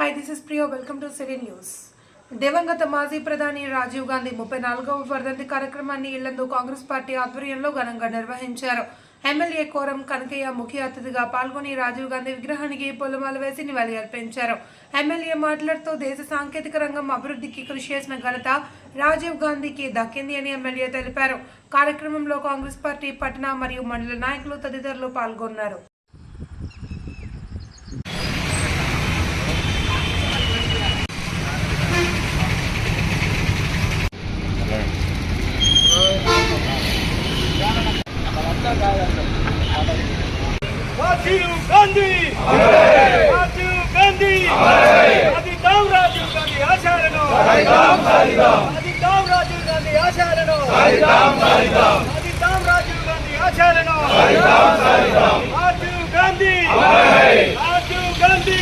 Hi this is Priyo welcome to city news దివంగత మాజీ ప్రధాని రాజీవ్ గాంధీ ముప్పై నాలుగవ వర్ధంతి కార్యక్రమాన్ని ఇళ్ళందు కాంగ్రెస్ పార్టీ ఆధ్వర్యంలో ఘనంగా నిర్వహించారు. ఎమ్మెల్యే కోరం కనకయ్య ముఖ్య అతిథిగా పాల్గొని రాజీవ్ గాంధీ విగ్రహానికి పొలమాలు వేసి నివాళి అర్పించారు. ఎమ్మెల్యే మాట్లాడుతూ దేశ సాంకేతిక రంగం అభివృద్ధికి కృషి చేసిన ఘనత రాజీవ్ గాంధీకి దక్కింది అని ఎమ్మెల్యే తెలిపారు. కార్యక్రమంలో కాంగ్రెస్ పార్టీ పట్టణ మరియు మండల నాయకులు తదితరులు పాల్గొన్నారు రాజీవ్ గాంధీ రాజీవ్ గాంధీ అది దాం రాజీవ్ గాంధీ ఆచారను అది దాం రాజీవ్ గాంధీ ఆచారను అది దాం రాజీవ్ గాంధీ ఆచారను రాజీవ్ గాంధీ రాజీవ్ గాంధీ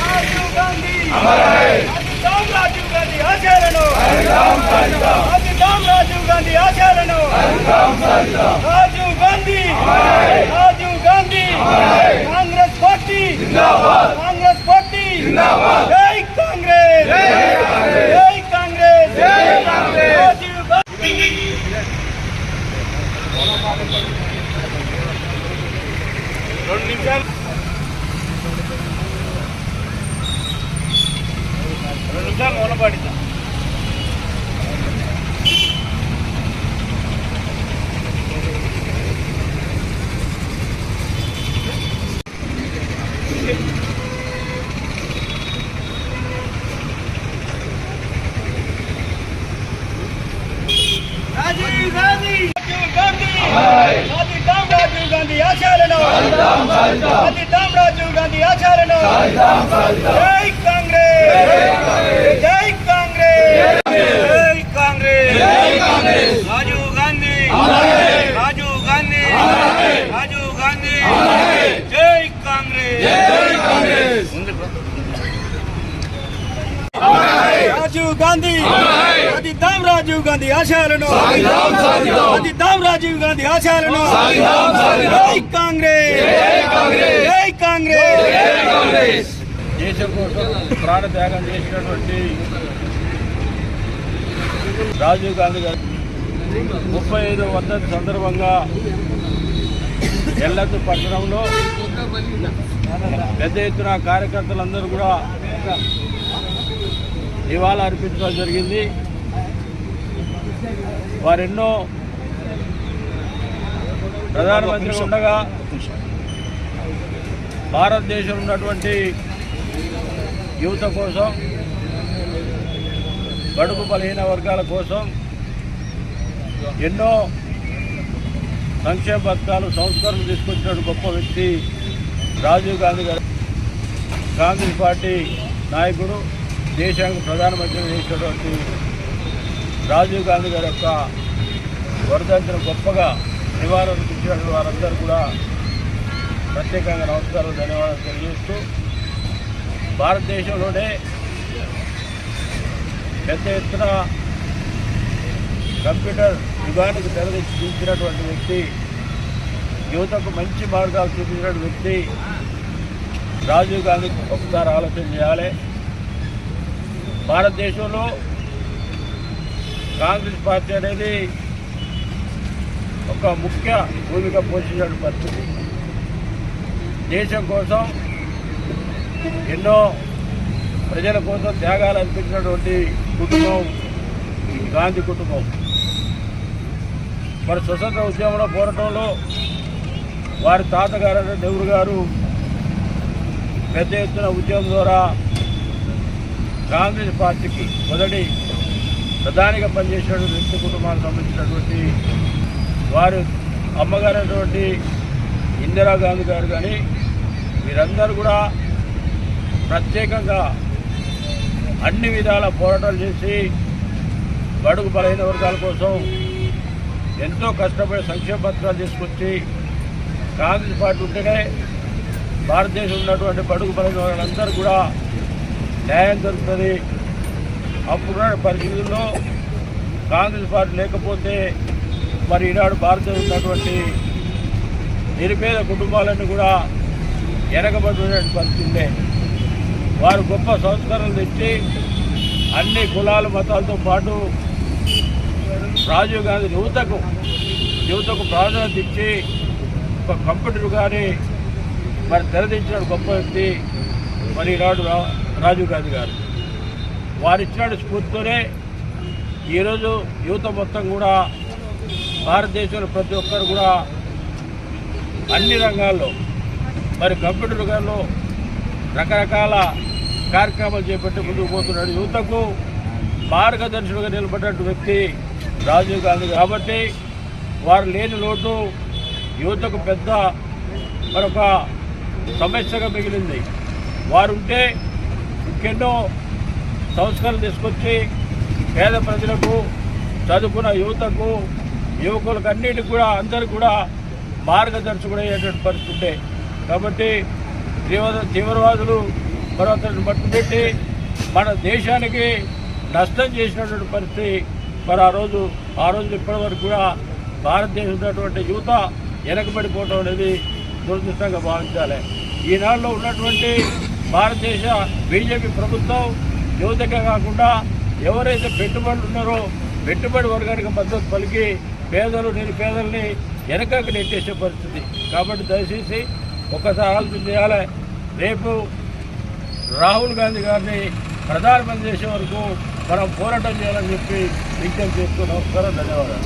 రాజీవ్ గాంధీ అది దాం రాజీవ్ గాంధీ ఆచారను అది దాం రాజీవ్ గాంధీ ఆచారను రాజీవ్ గాంధీ రాజీవ్ గాంధీ కాంగ్రెస్ పార్టీ కాంగ్రెస్ పార్టీ. జై కాంగ్రెస్. జై కాంగ్రెస్. రాజీవ్ గాంధీ రెండు నిమిషాలు. రెండు నిమిషాలు మూలపడిందా రాజీవ్ గాంధీ రాజీవ్ గాంధీ అది దాం అది దాం రాజీవ్ గాంధీ ఆచారను జై కాంగ్రెస్. జై కాంగ్రెస్. జై కాంగ్రెస్. రాజీవ్ గాంధీ. రాజీవ్ గాంధీ. రాజీవ్ గాంధీ. జై కాంగ్రెస్. రాజీవ్ గాంధీ. అది దాం రాజీవ్ గాంధీ ఆశయాలను. అది దాం రాజీవ్ గాంధీ ఆశయాలను. జై కాంగ్రెస్. జై కాంగ్రెస్. దేశం కోసం ప్రాణత్యాగం చేసినటువంటి రాజీవ్ గాంధీ గారు ముప్పై ఐదు వర్ధంతి సందర్భంగా ఎల్లత్తు పట్టణంలో పెద్ద ఎత్తున కార్యకర్తలందరూ కూడా నివాళులు అర్పించడం జరిగింది. వారెన్నో ప్రధానమంత్రి ఉండగా భారతదేశంలో ఉన్నటువంటి యువత కోసం బడుగు బలహీన వర్గాల కోసం ఎన్నో సంక్షేమ పథకాలు సంస్కరణలు తీసుకొచ్చిన గొప్ప వ్యక్తి రాజీవ్ గాంధీ గారు. కాంగ్రెస్ పార్టీ నాయకుడు దేశానికి ప్రధానమంత్రి చేసినటువంటి రాజీవ్ గాంధీ గారి యొక్క వర్ధంతిని గొప్పగా నివారణ ఇచ్చినటువంటి వారందరూ కూడా ప్రత్యేకంగా నమస్కారం ధన్యవాదాలు తెలియజేస్తూ భారతదేశంలోనే పెద్ద ఎత్తున కంప్యూటర్ యుగానికి తెరదించినటువంటి వ్యక్తి యువతకు మంచి మార్గాలు చూపించినటువంటి వ్యక్తి రాజీవ్ గాంధీ ఒకసారి ఆలోచన చేయాలి. భారతదేశంలో కాంగ్రెస్ పార్టీ అనేది ఒక ముఖ్య భూమిక పోషించిన పరిస్థితి. దేశం కోసం ఎన్నో ప్రజల కోసం త్యాగాలు అనిపించినటువంటి కుటుంబం గాంధీ కుటుంబం. మరి స్వతంత్ర ఉద్యమంలో పోరాటంలో వారి తాతగారు నెహ్రూ గారు పెద్ద ఎత్తున ఉద్యమం ద్వారా కాంగ్రెస్ పార్టీకి మొదటి ప్రధానిగా పనిచేసేటువంటి వ్యక్తి కుటుంబానికి సంబంధించినటువంటి వారు అమ్మగారైనటువంటి ఇందిరాగాంధీ గారు కానీ వీరందరూ కూడా ప్రత్యేకంగా అన్ని విధాల పోరాటాలు చేసి బడుగు బలహీన వర్గాల కోసం ఎంతో కష్టపడి సంక్షేమ పత్రాలు తీసుకొచ్చి కాంగ్రెస్ పార్టీ ఉంటేనే భారతదేశంలో ఉన్నటువంటి బడుగు బలహీన వర్గాలందరూ కూడా న్యాయం దొరుకుతుంది అప్పుడున్న పరిస్థితుల్లో కాంగ్రెస్ పార్టీ లేకపోతే మరి ఈనాడు భారతదేశం ఉన్నటువంటి నిరుపేద కుటుంబాలన్నీ కూడా వెనకబడినటువంటి పరిస్థితులే వారు గొప్ప సంస్కరణలు తెచ్చి అన్ని కులాల మతాలతో పాటు రాజీవ్ గాంధీ యువతకు యువతకు ప్రాధాన్యత ఇచ్చి ఒక కంప్యూటర్ కానీ మరి తెరదించిన గొప్ప వ్యక్తి మరి ఈనాడు రా- రాజీవ్ గాంధీ గారు. వారు ఇచ్చిన స్ఫూర్తితోనే. ఈరోజు యువత మొత్తం కూడా భారతదేశంలో ప్రతి ఒక్కరు కూడా అన్ని రంగాల్లో మరి కంప్యూటర్ రంగంలో రకరకాల కార్యక్రమాలు చేపట్టి ముందుకు పోతున్నాడు. యువతకు మార్గదర్శకుడుగా నిలబడ్డ వ్యక్తి రాజీవ్ గాంధీ. కాబట్టి వారు లేని లోటు యువతకు పెద్ద మరొక సమస్యగా మిగిలింది. వారు ఉంటే ఇంకెన్నో సంస్కరణ తీసుకొచ్చి పేద ప్రజలకు చదువుకున్న యువతకు యువకులకు అన్నిటికి కూడా అందరికి కూడా మార్గదర్శకుడు అయ్యేటువంటి పరిస్థితి ఉండే. కాబట్టి తీవ్ర తీవ్రవాదులు మరొకరిని పట్టుబెట్టి మన దేశానికి నష్టం చేసినటువంటి పరిస్థితి మరి ఆ రోజు ఆ రోజు ఇప్పటి వరకు కూడా భారతదేశం ఉన్నటువంటి యువత వెనకబడిపోవడం అనేది దురదృష్టంగా భావించాలి. ఈనాడులో ఉన్నటువంటి భారతదేశ బీజేపీ ప్రభుత్వం యువతకే కాకుండా ఎవరైతే పెట్టుబడులు ఉన్నారో పెట్టుబడి వర్గానికి మద్దతు పలికి పేదలు నిరుపేదల్ని వెనకకి నెట్టేసే పరిస్థితి. కాబట్టి దయచేసి ఒక్కసారి ఆలోచన చేయాలి. రేపు రాహుల్ గాంధీ గారిని ప్రధానమంత్రి చేసే వరకు మనం పోరాటం చేయాలని చెప్పి విజ్ఞప్తి చేస్తూ నమస్కారం ధన్యవాదాలు.